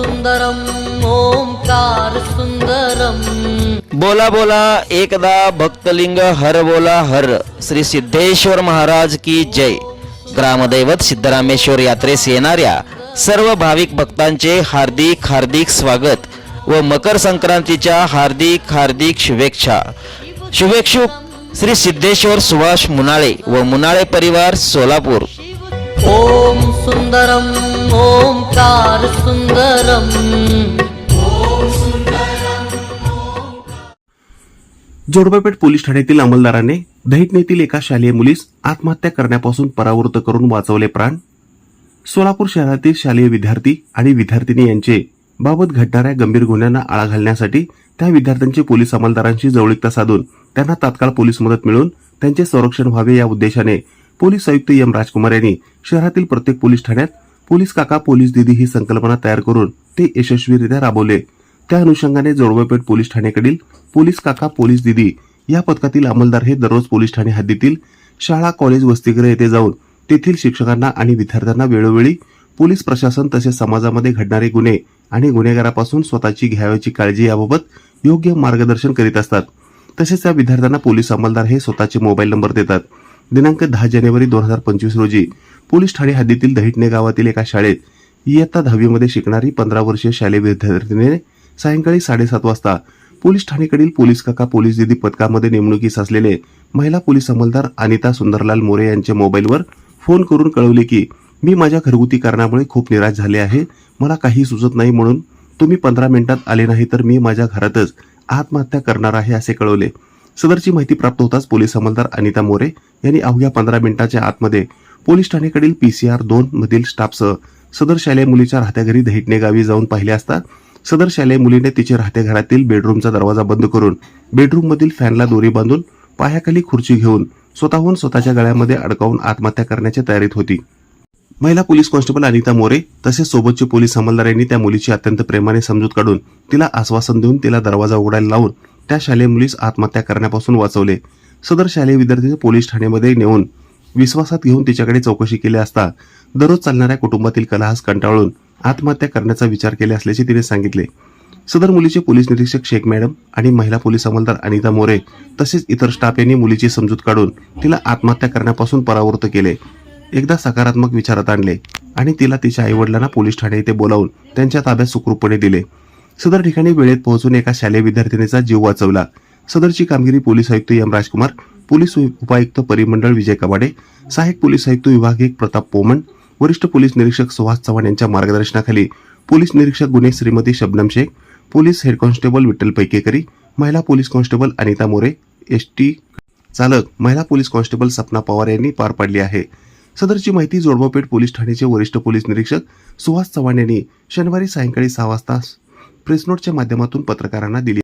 सुंदरम ओंकार सुंदरम। बोला बोला एकदा भक्तलिंग हर बोला हर। श्री सिद्धेश्वर महाराज की जय। ग्रामदैवत सिद्धरामेश्वर यात्रेस येणाऱ्या सर्व भाविक भक्तांचे हार्दिक हार्दिक स्वागत व मकर संक्रांतीच्या हार्दिक हार्दिक शुभेच्छा। शुभेच्छुक श्री सिद्धेश्वर सुभाष मुनाळे व मुनाळे परिवार सोलापूर। ॐ सुन्दरम् ओङ्कार सुन्दरम् जोडबापेठ पोलीस ठाण्यातील अंमलदाराने दहिटनेतील एका शालेय मुलीस आत्महत्या करण्यापासून परावृत्त करून वाचवले प्राण. सोलापूर शहरातील शालेय विद्यार्थी आणि विद्यार्थिनी यांचे बाबत घडणाऱ्या गंभीर गुन्ह्यांना आळा घालण्यासाठी त्या विद्यार्थ्यांची पोलीस अंमलदारांशी जवळीकता साधून त्यांना तात्काळ पोलीस मदत मिळून त्यांचे संरक्षण व्हावे या उद्देशाने पोलीस आयुक्त एम राजकुमार यांनी शहरातील प्रत्येक पोलीस ठाण्यात पोलीस काका पोलीस दिदी ही संकल्पना तयार करून ते यशस्वीरित्या राबवले. त्या अनुषंगाने जोडवेपेठ पोलीस ठाण्याकडील पोलीस काका पोलीस दिदी या पथकातील अंमलदार हे दररोज पोलीस ठाणे हद्दीतील शाळा कॉलेज वसतिगृह येथे जाऊन तेथील शिक्षकांना आणि विद्यार्थ्यांना वेळोवेळी पोलीस प्रशासन तसेच समाजामध्ये घडणारे गुन्हे आणि गुन्हेगारापासून स्वतःची घ्यावयाची काळजी याबाबत योग्य मार्गदर्शन करीत असतात. तसेच त्या विद्यार्थ्यांना पोलीस अंमलदार हे स्वतःचे मोबाईल नंबर देतात. दिनांक दहा जानेवारी दोन हजार पंचवीस रोजी पोलीस ठाणे हद्दीतील दहिटणे गावातील एका शाळेत इयत्ता दहावीमध्ये शिकणारी पंधरा वर्षीय शालेय विद्यार्थिनीने सायंकाळी साडेसात वाजता पोलीस ठाणेकडील पोलीस काका पोलीस दिदी पथकामध्ये नेमणुकीस असलेले महिला पोलीस अंमलदार अनिता सुंदरलाल मोरे यांच्या मोबाईलवर फोन करून कळवले की मी माझ्या घरगुती कारणामुळे खूप निराश झाले आहे. मला काही सुचत नाही म्हणून तुम्ही पंधरा मिनिटात आले नाही तर मी माझ्या घरातच आत्महत्या करणार आहे असे कळवले. सदरची माहिती प्राप्त होताच पोलीस अंमलदार अनिता मोरे यांनी अवघ्या पंधरा मिनिटाच्या आतमध्ये पोलीस ठाणेकडील पीसीआर दोन मधील स्टाफसह सदर शालेय मुलीच्या राहत्या घरी धैटणे गावी जाऊन पाहिले असता सदर शालेय मुलीने तिचे राहत्या घरातील बेडरूमचा दरवाजा बंद करून बेडरूम मधील फॅनला दोरी बांधून पायाखाली खुर्ची घेऊन स्वतःहून स्वतःच्या गळ्यामध्ये अडकावून आत्महत्या करण्याच्या तयारीत होती. महिला पोलीस कॉन्स्टेबल अनिता मोरे तसेच सोबतचे पोलीस अंमलदार यांनी त्या मुलीची अत्यंत प्रेमाने समजूत काढून तिला आश्वासन देऊन तिला दरवाजा उघडायला लावून त्या शालेय मुलीस आत्महत्या करण्यापासून वाचवले. सदर शालेय विद्यार्थी पोलीस ठाण्यामध्ये नेऊन विश्वासात घेऊन तिच्याकडे चौकशी केली असता दररोज चालणाऱ्या कुटुंबातील कलहास कंटाळून आत्महत्या करण्याचा विचार केला असल्याचे तिने सांगितले. सदर मुलीचे पोलीस निरीक्षक शेख मॅडम आणि महिला पोलीस अंमलदार अनिता मोरे तसेच इतर स्टाफ यांनी मुलीची समजूत काढून तिला आत्महत्या करण्यापासून परावृत्त केले. एकदा सकारात्मक विचारात आणले आणि तिला तिच्या आईवडिलांना पोलीस ठाणे येथे बोलावून त्यांच्या ताब्यात सुखरूपपणे दिले. सदर ठिकाणी वेळेत पोहोचून एका शालेय विद्यार्थिनीचा जीव वाचवला. सदरची कामगिरी पोलीस आयुक्त एम राजकुमार पोलीस उपायुक्त परिमंडळ विजय कवाडे सहाय्यक पोलीस आयुक्त विभाग एक प्रताप पोमण वरिष्ठ पोलीस निरीक्षक सुहास चव्हाण यांच्या मार्गदर्शनाखाली पोलीस निरीक्षक गुन्हे Shrimati Shabnam Shaikh police head constable Vitthal Paikekari महिला police constable Anita More S T चालक महिला पोलीस कॉन्स्टेबल सपना पवार यांनी पार पाडली आहे. सदरची माहिती जोडबापेठ पोलीस ठाण्याचे वरिष्ठ पोलीस निरीक्षक सुहास चव्हाण यांनी शनिवारी सायंकाळी सहा वाजता प्रेस नोटच्या माध्यमातून पत्रकारांना दिली